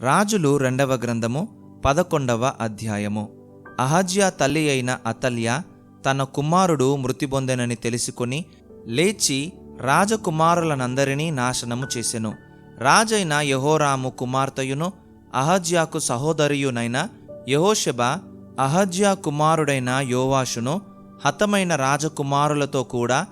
రాజులు రెండవ గ్రంథము పదకొండవ అధ్యాయము. అహజ్యా తల్లి అయిన అతల్య తన కుమారుడు మృతి పొందెనని తెలుసుకుని లేచి రాజకుమారులనందరినీ నాశనము చేసెను. రాజైన యహోరాము కుమార్తెయును అహజ్యాకు సహోదరియునైన యహోషెబ అహజ్యా కుమారుడైన యోవాషును హతమైన రాజకుమారులతో కూడా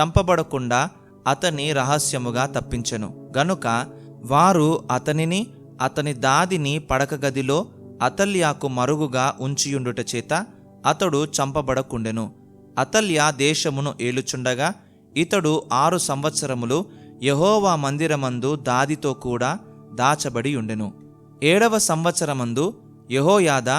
చంపబడకుండా అతని రహస్యముగా తప్పించెను. గనుక వారు అతనిని అతని దాదిని పడక గదిలో అతల్యాకు మరుగుగా ఉంచియుండుట చేత అతడు చంపబడకుండెను. అతల్య దేశమును ఏలుచుండగా ఇతడు ఆరు సంవత్సరములు యహోవా మందిరమందు దాదితో కూడా దాచబడి ఉండెను ఏడవ సంవత్సరమందు యహోయాద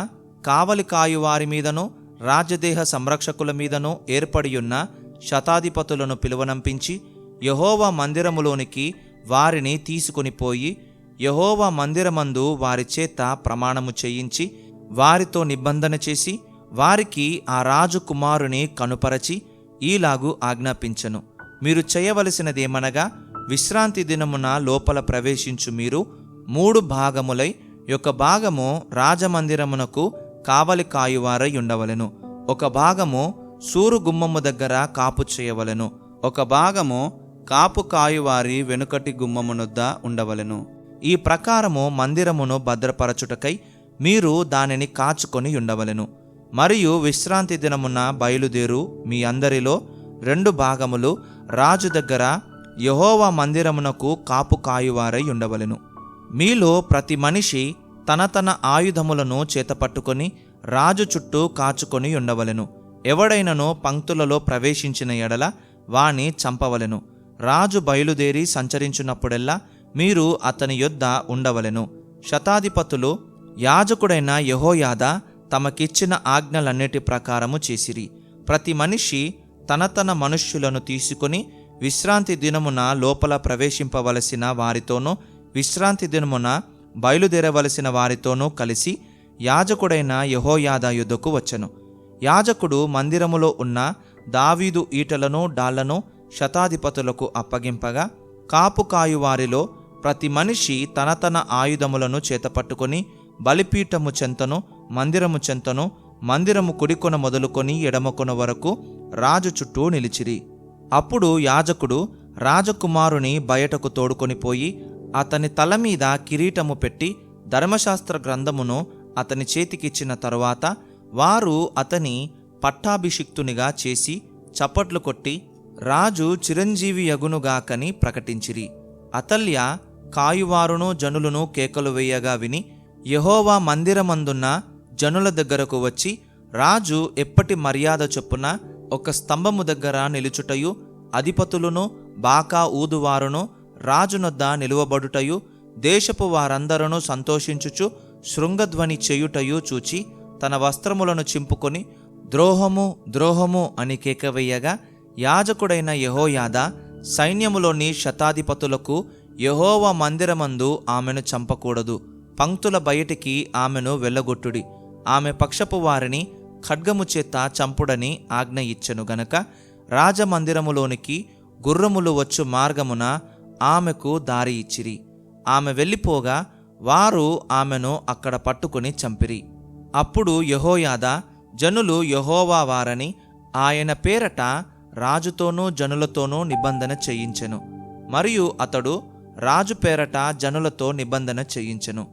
కావలి కాయువారి మీదను రాజదేహ సంరక్షకుల మీదను ఏర్పడియున్న శతాధిపతులను పిలువనంపించి యహోవా మందిరములోనికి వారిని తీసుకొనిపోయి యహోవా మందిరమందు వారి చేత ప్రమాణము చేయించి వారితో నిబంధన చేసి వారికి ఆ రాజు కుమారుని కనుపరచి ఈలాగు ఆజ్ఞాపించను. మీరు చేయవలసినదేమనగా విశ్రాంతి దినమున లోపల ప్రవేశించు మీరు మూడు భాగములై ఒక భాగము రాజమందిరమునకు కావలి కాయువారై ఉండవలెను. ఒక భాగము సూరు గుమ్మము దగ్గర కాపు చేయవలెను. ఒక భాగము కాపు కాయువారి వెనుకటి గుమ్మమునొద్ద ఉండవలెను. ఈ ప్రకారము మందిరమును భద్రపరచుటకై మీరు దానిని కాచుకొని ఉండవలెను. మరియు విశ్రాంతి దినమున బయలుదేరు మీ అందరిలో రెండు భాగములు రాజు దగ్గర యహోవా మందిరమునకు కాపు కాయువారై ఉండవలెను. మీలో ప్రతి మనిషి తన తన ఆయుధములను చేతపట్టుకొని రాజు చుట్టూ కాచుకొని ఉండవలెను. ఎవడైనను పంక్తులలో ప్రవేశించిన ఎడల వాణి చంపవలెను. రాజు బయలుదేరి సంచరించున్నప్పుడెల్లా మీరు అతని యొద్ద ఉండవలెను. శతాధిపతులు యాజకుడైన యహోయాద తమకిచ్చిన ఆజ్ఞలన్నిటి ప్రకారము చేసిరి. ప్రతి మనిషి తన తన మనుష్యులను తీసుకొని విశ్రాంతి దినమున లోపల ప్రవేశింపవలసిన వారితోనూ విశ్రాంతి దినమున బయలుదేరవలసిన వారితోనూ కలిసి యాజకుడైన యహోయాద యుద్ధకు వచ్చెను. యాజకుడు మందిరములో ఉన్న దావీదు ఈటలను డాళ్ళను శతాధిపతులకు అప్పగింపగా కాపు కాయువారిలో వారిలో ప్రతి మనిషి తన తన ఆయుధములను చేతపట్టుకొని బలిపీఠము చెంతను మందిరము చెంతను మందిరము కుడికొన మొదలుకొని ఎడమకొన వరకు రాజు చుట్టూ నిలిచిరి. అప్పుడు యాజకుడు రాజకుమారుని బయటకు తోడుకొని పోయి అతని తల మీద కిరీటము పెట్టి ధర్మశాస్త్ర గ్రంథమును అతని చేతికిచ్చిన తరువాత వారు అతని పట్టాభిషిక్తునిగా చేసి చప్పట్లు కొట్టి రాజు చిరంజీవి యగునుగాకని ప్రకటించిరి. అతల్య కాయువారును జనులను కేకలు వేయగా విని యహోవా మందిరమందున్న జనుల దగ్గరకు వచ్చి రాజు ఎప్పటి మర్యాద చొప్పున ఒక స్తంభము దగ్గర నిలుచుటయు అధిపతులను బాకా ఊదువారును రాజునొద్ద నిలువబడుటయు దేశపు వారందరూ సంతోషించుచు శృంగధ్వని చేయుటయు చూచి తన వస్త్రములను చింపుకొని ద్రోహము ద్రోహము అని కేకవేయగా యాజకుడైన యహోయాద సైన్యములోని శతాధిపతులకు యహోవ మందిరమందు ఆమెను చంపకూడదు. పంక్తుల బయటికి ఆమెను వెళ్ళగొట్టుడి. ఆమె పక్షపు వారిని ఖడ్గము చేత చంపుడని ఆజ్ఞ ఇచ్చెను గనక రాజమందిరములోనికి గుర్రములు వచ్చు మార్గమున ఆమెకు దారి ఇచ్చిరి. ఆమె వెళ్ళిపోగా వారు ఆమెను అక్కడ పట్టుకుని చంపిరి. అప్పుడు యహోయాద జనులు యహోవా వారని ఆయన పేరట రాజుతోనూ జనులతోనూ నిబంధన చేయించెను. మరియు అతడు రాజు పేరట జనులతో నిబంధన చేయించెను.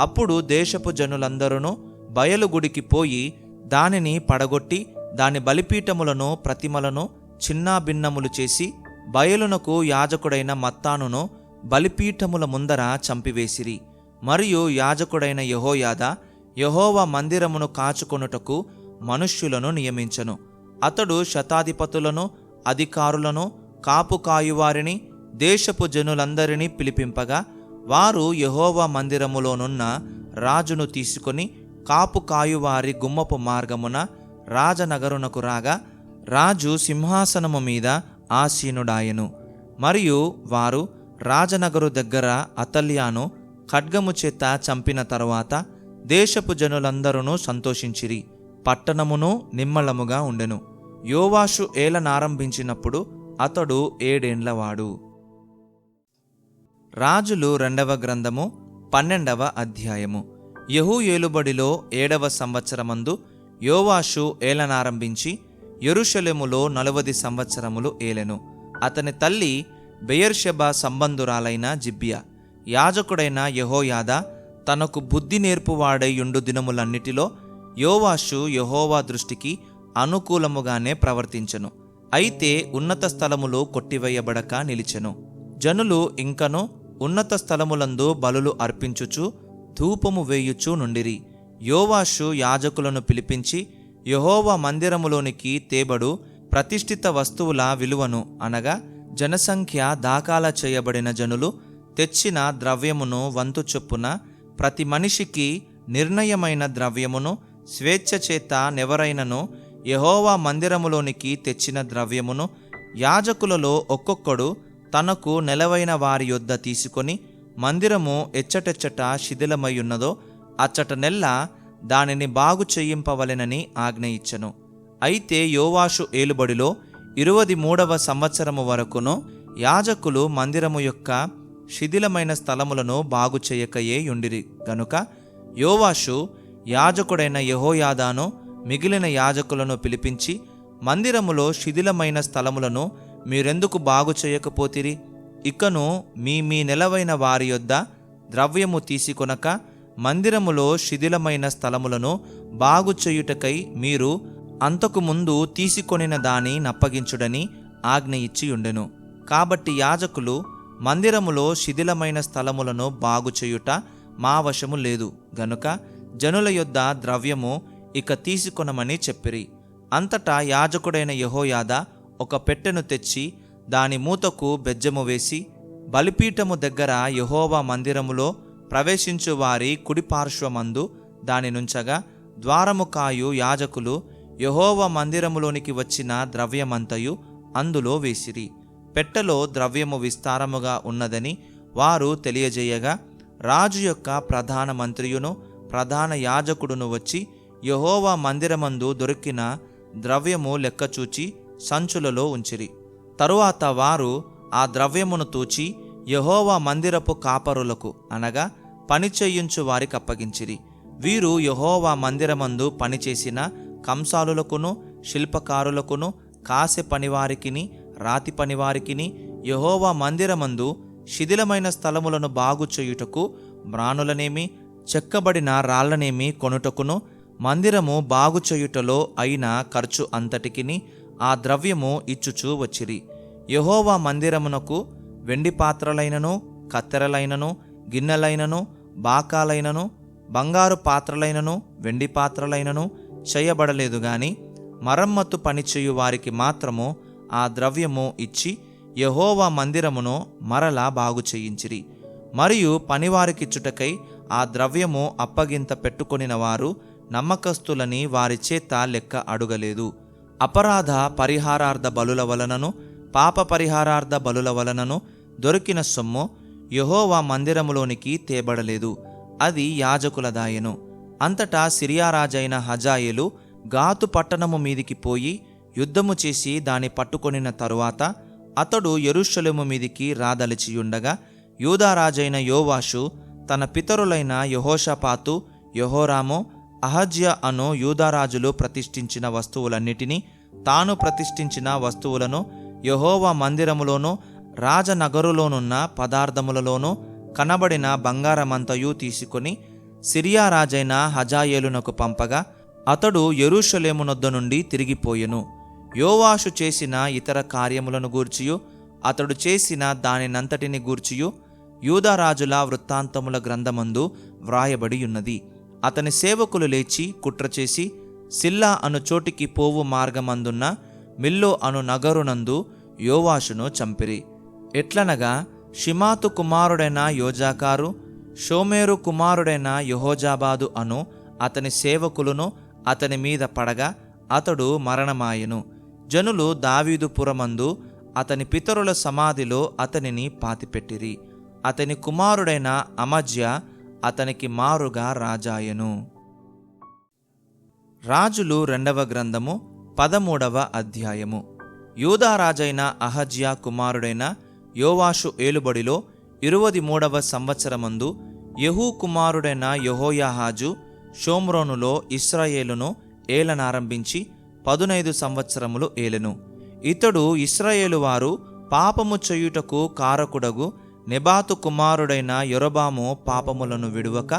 అప్పుడు దేశపు జనులందరూ బయలుగుడికి పోయి దానిని పడగొట్టి దాని బలిపీఠములను ప్రతిమలను చిన్నాభిన్నములు చేసి బయలునకు యాజకుడైన మత్తానును బలిపీఠముల ముందర చంపివేసిరి. మరియు యాజకుడైన యహోయాద యహోవ మందిరమును కాచుకొనుటకు మనుష్యులను నియమించను. అతడు శతాధిపతులను అధికారులను కాపు కాయువారిని దేశపు జనులందరినీ పిలిపింపగా వారు యహోవా మందిరములోనున్న రాజును తీసుకొని కాపు కాయువారి గుమ్మపు మార్గమున రాజనగరునకు రాగా రాజు సింహాసనము మీద ఆసీనుడాయెను. మరియు వారు రాజనగరు దగ్గర అతల్యాను ఖడ్గము చేత చంపిన తరువాత దేశపు జనులందరూ సంతోషించిరి. పట్టణమును నిమ్మలముగా ఉండెను. యోవాషు ఏలనారంభించినప్పుడు అతడు ఏడేండ్లవాడు. రాజులు రెండవ గ్రంథము పన్నెండవ అధ్యాయము. యహూ ఏలుబడిలో ఏడవ సంవత్సరమందు యోవాషు ఏలనారంభించి యెరూషలేములో నలువది సంవత్సరములు ఏలెను. అతని తల్లి బెయర్షెబ సంబంధురాలైన జిబ్బియా యాజకుడైన యహోయాద తనకు బుద్ధి నేర్పువాడై యుండు దినములన్నిటిలో యోవాషు యెహోవా దృష్టికి అనుకూలముగానే ప్రవర్తించెను. అయితే ఉన్నత స్థలములు కొట్టివేయబడక నిలిచెను. జనులు ఇంకను ఉన్నత స్థలములందు బలులు అర్పించుచు ధూపము వేయుచు నుండిరి. యోవాషు యాజకులను పిలిపించి యహోవా మందిరములోనికి తేబడు ప్రతిష్ఠిత వస్తువుల విలువను అనగా జనసంఖ్య దాఖలా చేయబడిన జనులు తెచ్చిన ద్రవ్యమును వంతు చొప్పున ప్రతి మనిషికి నిర్ణయమైన ద్రవ్యమును స్వేచ్ఛ చేత నెవరైనను యహోవా మందిరములోనికి తెచ్చిన ద్రవ్యమును యాజకులలో ఒక్కొక్కడు తనకు నెలవైన వారి యొద్ద తీసుకొని మందిరము ఎచ్చటెచ్చట శిథిలమయ్యున్నదో అచ్చట నెల్ల దానిని బాగు చేయింపవలెనని ఆజ్ఞ అయితే యోవాషు ఏలుబడిలో ఇరువది మూడవ సంవత్సరము వరకును యాజకులు మందిరము యొక్క శిథిలమైన స్థలములను బాగు చేయకయే యుండిరి. గనుక యోవాషు యాజకుడైన యహోయాదాను మిగిలిన యాజకులను పిలిపించి మందిరములో శిథిలమైన స్థలములను మీరెందుకు బాగు చేయకపోతిరి? ఇకను మీ మీ నెలవైన వారి యొద్ద ద్రవ్యము తీసుకొనక మందిరములో శిథిలమైన స్థలములను బాగు చేయుటకై మీరు అంతకు ముందు తీసుకొనిన దాని నప్పగించుడని ఆజ్ఞ ఇచ్చి ఉండెను. కాబట్టి యాజకులు మందిరములో శిథిలమైన స్థలములను బాగు చేయుట మా వశము లేదు. గనుక జనుల యొద్ద ద్రవ్యము ఇక తీసుకొనమని చెప్పిరి. అంతటా యాజకుడైన యహోయాద ఒక పెట్టెను తెచ్చి దాని మూతకు బెజ్జము వేసి బలిపీఠము దగ్గర యహోవా మందిరములో ప్రవేశించు వారి కుడిపార్శ్వమందు దాని నుంచగా ద్వారము కాయు యాజకులు యహోవ మందిరములోనికి వచ్చిన ద్రవ్యమంతయు అందులో వేసిరి. పెట్టెలో ద్రవ్యము విస్తారముగా ఉన్నదని వారు తెలియజేయగా రాజు యొక్క ప్రధాన మంత్రియును ప్రధాన యాజకుడును వచ్చి యహోవా మందిరమందు దొరికిన ద్రవ్యము లెక్కచూచి సంచులలో ఉంచిరి. తరువాత వారు ఆ ద్రవ్యమును తూచి యహోవా మందిరపు కాపరులకు అనగా పని చేయించు వారికి అప్పగించిరి. వీరు యహోవా మందిరమందు పనిచేసిన కంసాలులకును శిల్పకారులకును కాసె పనివారికిని రాతి పనివారికిని యహోవా మందిరమందు శిథిలమైన స్థలములను బాగు చేయుటకు మ్రానులనేమి చెక్కబడిన రాళ్ళనేమి కొనుటకును మందిరము బాగు చేయుటలో అయిన ఖర్చు అంతటికిని ఆ ద్రవ్యము ఇచ్చుచూ వచ్చిరి. యహోవా మందిరమునకు వెండి పాత్రలైనను కత్తెరలైనను గిన్నెలైనను బాకాలైనను బంగారు పాత్రలైనను వెండి పాత్రలైనను చేయబడలేదు గాని మరమ్మత్తు పనిచేయు వారికి మాత్రము ఆ ద్రవ్యము ఇచ్చి యహోవా మందిరమును మరలా బాగు చేయించిరి. మరియు పనివారికిచ్చుటకై ఆ ద్రవ్యము అప్పగింత పెట్టుకొనిన వారు నమ్మకస్తులని వారి చేత లెక్క అడుగలేదు. అపరాధ పరిహారార్థ బలుల వలనను పాప పరిహారార్థ బలుల వలనను దొరికిన సొమ్ము యహోవా మందిరములోనికి తేబడలేదు. అది యాజకులదాయను. అంతటా సిరియారాజైన హజాయేలు గాతు పట్టణము మీదికి పోయి యుద్ధము చేసి దాని పట్టుకొనిన తరువాత అతడు యెరూషలేము మీదికి రాదలిచియుండగా యూదారాజైన యోవాషు తన పితరులైన యహోషపాతు యహోరామో అహజ్య అను యూదారాజులు ప్రతిష్ఠించిన వస్తువులన్నిటినీ తాను ప్రతిష్ఠించిన వస్తువులను యహోవా మందిరములోనూ రాజనగరులోనున్న పదార్థములలోనూ కనబడిన బంగారమంతయు తీసుకొని సిరియా రాజైన హజాయేలునకు పంపగా అతడు ఎరుషలేమునొద్ద నుండి తిరిగిపోయెను. యోవాషు చేసిన ఇతర కార్యములను గూర్చియు అతడు చేసిన దానినంతటిని గూర్చియు యూదారాజుల వృత్తాంతముల గ్రంథమందు వ్రాయబడి ఉన్నది అతని సేవకులు లేచి కుట్ర చేసి సిల్లా అను చోటికి పోవు మార్గమందున్న మిల్లో అను నగరునందు యోవాషును చంపిరి. ఎట్లనగా షిమాతు కుమారుడైన యోజాకారు షోమేరు కుమారుడైన యహోజాబాదు అను అతని సేవకులను అతని మీద పడగా అతడు మరణమాయెను. జనులు దావీదు పురమందు అతని పితరుల సమాధిలో అతనిని పాతిపెట్టిరి. అతని కుమారుడైన అమజ్య అతనికి మారుగా రాజాయెను. రాజులు రెండవ గ్రంథము పదమూడవ అధ్యాయము. యూదారాజైన అహజ్యా కుమారుడైన యోవాషు ఏలుబడిలో ఇరువది మూడవ సంవత్సరమందు యహూ కుమారుడైన యహోయాహాజు షోమ్రోనులో ఇస్రాయేలును ఏలనారంభించి పదునైదు సంవత్సరములు ఏలెను. ఇతడు ఇస్రాయేలు వారు పాపము చేయుటకు కారకుడగు నెబాతు కుమారుడైన యొరబాము పాపములను విడువక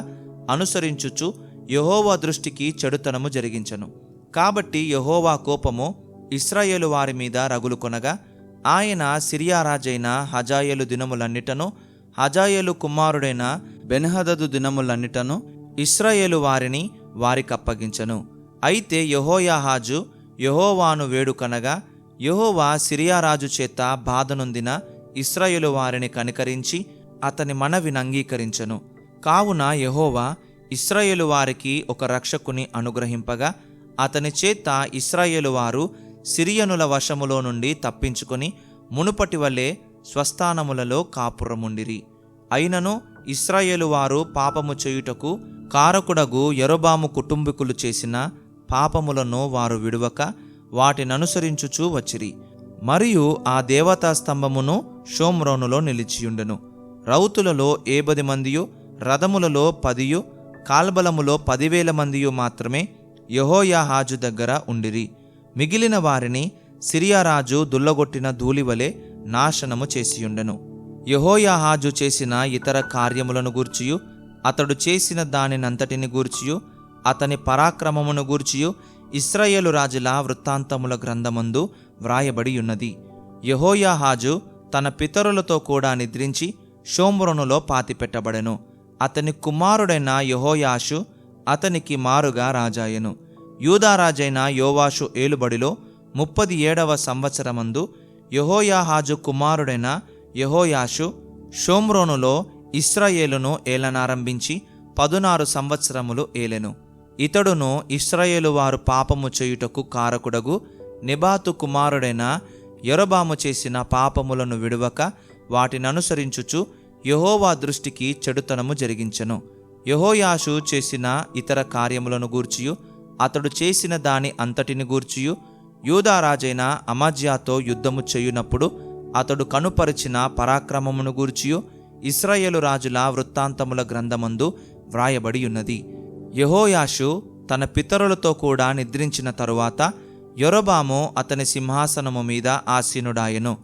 అనుసరించుచు యహోవా దృష్టికి చెడుతనము జరిగించను. కాబట్టి యహోవా కోపము ఇస్రాయేలు వారి మీద రగులు కొనగా ఆయన సిరియా రాజైన హజాయేలు దినములన్నిటను హజాయేలు కుమారుడైన బెన్హదదు దినములన్నిటను ఇస్రాయేలు వారిని వారికప్పగించను. అయితే యహోయాహాజు యహోవాను వేడుకనగా యహోవా సిరియారాజు చేత బాధనొందిన ఇస్రాయేలు వారిని కనికరించి అతని మనవిని అంగీకరించెను కావున యహోవా ఇస్రాయేలు వారికి ఒక రక్షకుని అనుగ్రహింపగా అతని చేత ఇస్రాయేలు వారు సిరియనుల వశములో నుండి తప్పించుకొని మునుపటి వలె స్వస్థానములలో కాపురముండిరి. అయినను ఇస్రాయేలు వారు పాపము చేయుటకు కారకుడగు ఎరోబాము కుటుంబీకులు చేసిన పాపములను వారు విడువక వాటిననుసరించుచూ వచ్చిరి. మరియు ఆ దేవతా స్తంభమును షోమ్రోనులో నిలిచియుండెను. రౌతులలో ఏబది మందియు రథములలో పదియు కాల్బలములో పదివేల మందియు మాత్రమే యహోయాహాజు దగ్గర ఉండిరి. మిగిలిన వారిని సిరియా రాజు దుల్లగొట్టిన ధూళివలె నాశనము చేసియుండెను. యహోయాహాజు చేసిన ఇతర కార్యములను గూర్చియు అతడు చేసిన దానినంతటిని గూర్చియు అతని పరాక్రమమును గూర్చియు ఇస్రాయేలు రాజుల వృత్తాంతముల గ్రంథమందు వ్రాయబడియున్నది. యహోయాహాజు తన పితరులతో కూడా నిద్రించి షోమ్రోనులో పాతిపెట్టబడెను. అతని కుమారుడైన యహోయాషు అతనికి మారుగా రాజాయెను. యూదారాజైన యోవాషు ఏలుబడిలో ముప్పది ఏడవ సంవత్సరమందు యహోయాహాజు కుమారుడైన యహోయాషు షోమ్రోనులో ఇస్రాయేలును ఏలనారంభించి పదునారు సంవత్సరములు ఏలెను. ఇతడును ఇస్రాయేలు వారు పాపము చేయుటకు కారకుడగు నిబాతు కుమారుడైన యొరబాము చేసిన పాపములను విడువక వాటిననుసరించుచు యెహోవా దృష్టికి చెడుతనము జరిగించెను. యెహోయాషు చేసిన ఇతర కార్యములను గూర్చియు అతడు చేసిన దాని అంతటిని గూర్చియు యూదారాజైన అమజ్యాతో యుద్ధము చేయునప్పుడు అతడు కనుపరిచిన పరాక్రమమును గూర్చియు ఇస్రాయేలు రాజుల వృత్తాంతముల గ్రంథమందు వ్రాయబడి ఉన్నది యహోయాషు తన పితరులతో కూడా నిద్రించిన తరువాత యొరబాము అతని సింహాసనము మీద ఆసీనుడాయెను.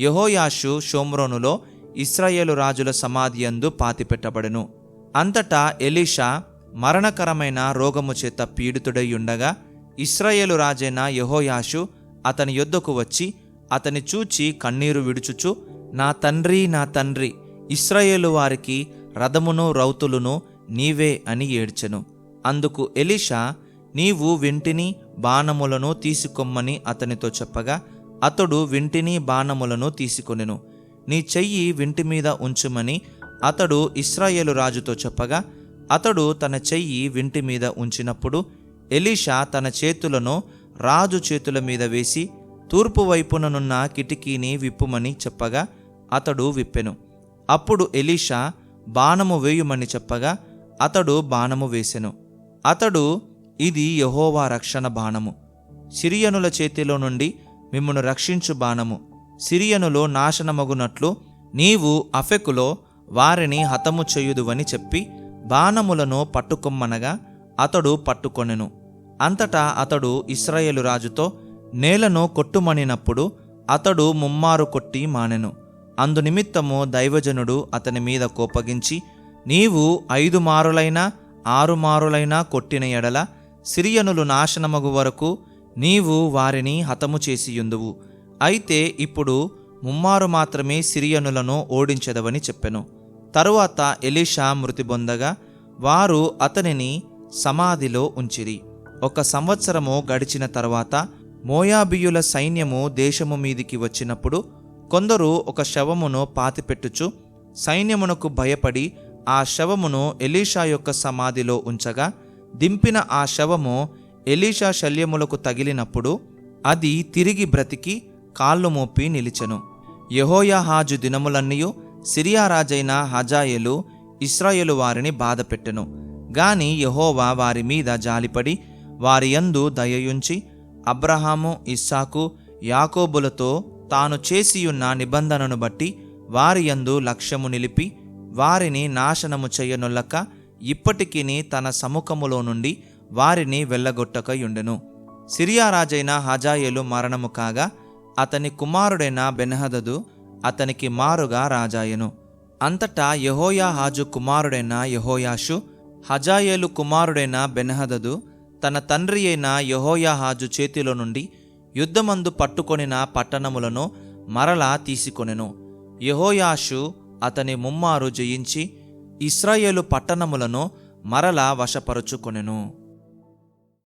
యెహోయాషు షోమ్రోనులో ఇస్రాయేలు రాజుల సమాధి యందు పాతిపెట్టబడెను. అంతటా ఎలీషా మరణకరమైన రోగము చేత పీడితుడై ఉండగా ఇస్రాయేలు రాజైన యెహోయాషు అతని యొద్దకు వచ్చి అతని చూచి కన్నీరు విడుచుచు నా తండ్రి నా తండ్రి ఇస్రాయేలు వారికి రథమును రౌతులును నీవే అని ఏడ్చెను. అందుకు ఎలీషా నీవు వింటిని బాణములను తీసుకొమ్మని అతనితో చెప్పగా అతడు వింటిని బాణములను తీసుకొనెను. నీ చెయ్యి వింటి మీద ఉంచుమని అతడు ఇస్రాయేలు రాజుతో చెప్పగా అతడు తన చెయ్యి వింటి మీద ఉంచినప్పుడు ఎలీషా తన చేతులను రాజు చేతుల మీద వేసి తూర్పు వైపుననున్న కిటికీని విప్పుమని చెప్పగా అతడు విప్పెను. అప్పుడు ఎలీషా బాణము వేయుమని చెప్పగా అతడు బాణము వేసెను. అతడు ఇది యహోవా రక్షణ బాణము. సిరియనుల చేతిలో నుండి మిమ్మను రక్షించు బాణము. సిరియనులో నాశనమగునట్లు నీవు అఫెకులో వారిని హతము చేయుదువని చెప్పి బాణములను పట్టుకొమ్మనగా అతడు పట్టుకొనెను. అంతటా అతడు ఇస్రాయేలు రాజుతో నేలను కొట్టుమనినప్పుడు అతడు ముమ్మారు కొట్టి మానెను. అందునిమిత్తము దైవజనుడు అతని మీద కోపగించి నీవు ఐదు మారులైనా ఆరు మారులైనా కొట్టిన ఎడల సిరియనులు నాశనమగు వరకు నీవు వారిని హతము చేసియుందువు. అయితే ఇప్పుడు ముమ్మారు మాత్రమే సిరియనులను ఓడించదవని చెప్పెను. తరువాత ఎలీషా మృతి పొందగా వారు అతనిని సమాధిలో ఉంచిరి. ఒక సంవత్సరము గడిచిన తర్వాత మోయాబియుల సైన్యము దేశము మీదికి వచ్చినప్పుడు కొందరు ఒక శవమును పాతిపెట్టుచు సైన్యమునకు భయపడి ఆ శవమును ఎలీషా యొక్క సమాధిలో ఉంచగా దింపిన ఆ శవము ఎలీషా శల్యములకు తగిలినప్పుడు అది తిరిగి బ్రతికి కాళ్ళు మోపి నిలిచెను. యహోయాహాజు దినములన్నయూ సిరియా రాజైన హజాయేలు ఇస్రాయేలు వారిని బాధపెట్టెను. గాని యహోవా వారి మీద జాలిపడి వారి యందు దయయుంచి అబ్రహాము ఇస్సాకు యాకోబులతో తాను చేసియున్న నిబంధనను బట్టి వారి యందు లక్ష్యము నిలిపి వారిని నాశనము చెయ్యనొల్లక ఇప్పటికిని తన సముఖములో నుండి వారిని వెళ్ళగొట్టకయుండెను. సిరియా రాజైన హజాయేలు మరణము కాగా అతని కుమారుడైన బెనహదదు అతనికి మారుగా రాజాయెను. అంతటా యహోయాహాజు కుమారుడైన యహోయాషు హజాయేలు కుమారుడైన బెనహదదు తన తండ్రి అయిన యహోయాహాజు చేతిలో నుండి యుద్ధమందు పట్టుకొనిన పట్టణములను మరలా తీసుకొనెను. యహోయాషు అతని ముమ్మారు జయించి ఇస్రాయేలు పట్టణములను మరలా వశపరుచుకొనెను.